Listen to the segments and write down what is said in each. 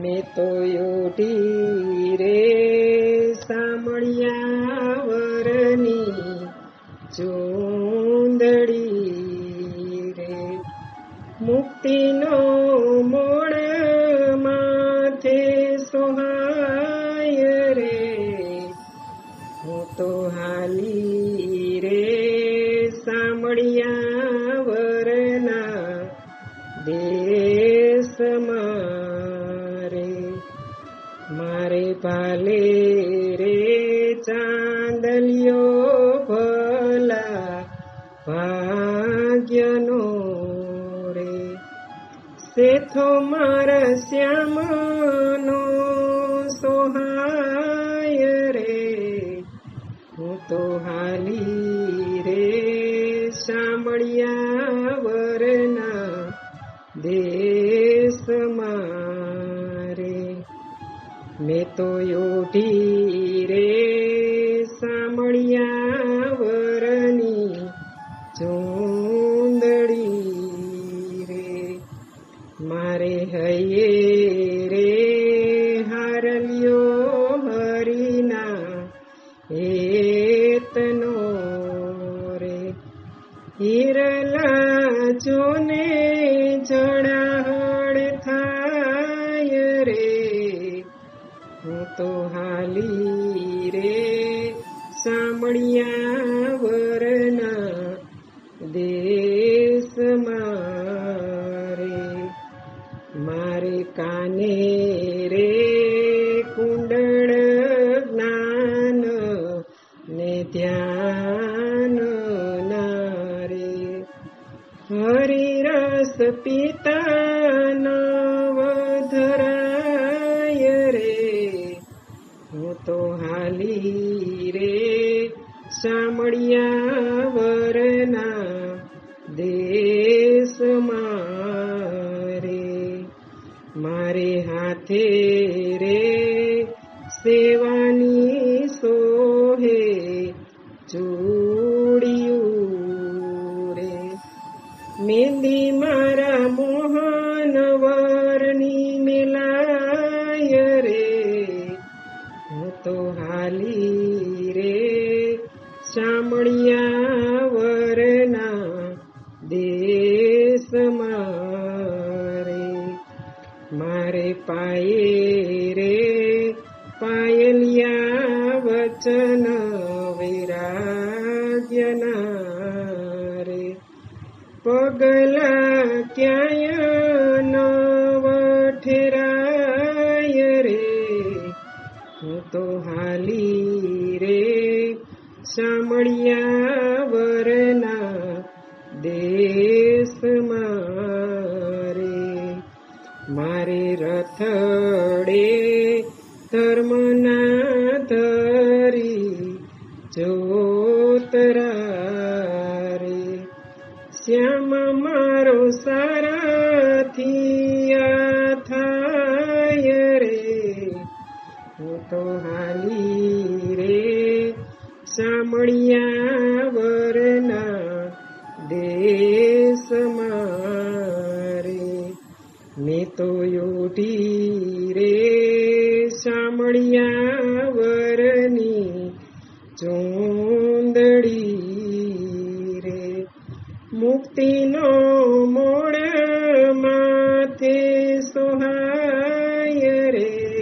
મેં તો યોટી રે સામળિયા વરની ચૂંદડી રે. મુક્તિનો મોણ માથે સોહાય સામળિયા વરના દેશ મારે મારે પાલે રે ચાંદલિયો ભલા ભાગ્યનો રે. સેથો મારા શ્યામનો સોહાય દેશમાં મારે મેં તો યોઢી રે સાંભળ્યા વરની ચૂંદડી રે મારે હૈયે રે હારલ્યો હરીના હેતનો રે હિરલા જોને દેશમાં મારે મારે કાને રે કુંડળ જ્ઞાન ને ધ્યાન નારે હરિરસ પિતા નવધરાય રે હું તો હાલી રે સાંભળ્યા વરના દેશમાં મારે મારે હાથે રે સેવાની સોહે ચૂડિયું રે. મેંદી મારા મોહન વારની મેલાય રે, હું તો હાલી રે. સાંભળ્યા મારે પાયે રે પાયલિયા વચન વૈરાગ્યના રે પગલા ક્યાંય નવ ઠેરાય રે, હું તો હાલી રે સાંભળ્યા ધર્મના ધરી જોતરા રે શ્યામ મારો સારાથી થાય રે તો હાલી રે સાંભળ્યા વરના દેશમાં રે મેં તો યોઢી ચૂંદડી રે. મુક્તિનો મોડ માથે સોહાય રે.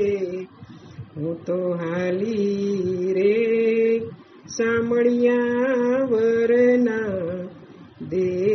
હું તો હાલી રે સાંભળ્યા વરના દે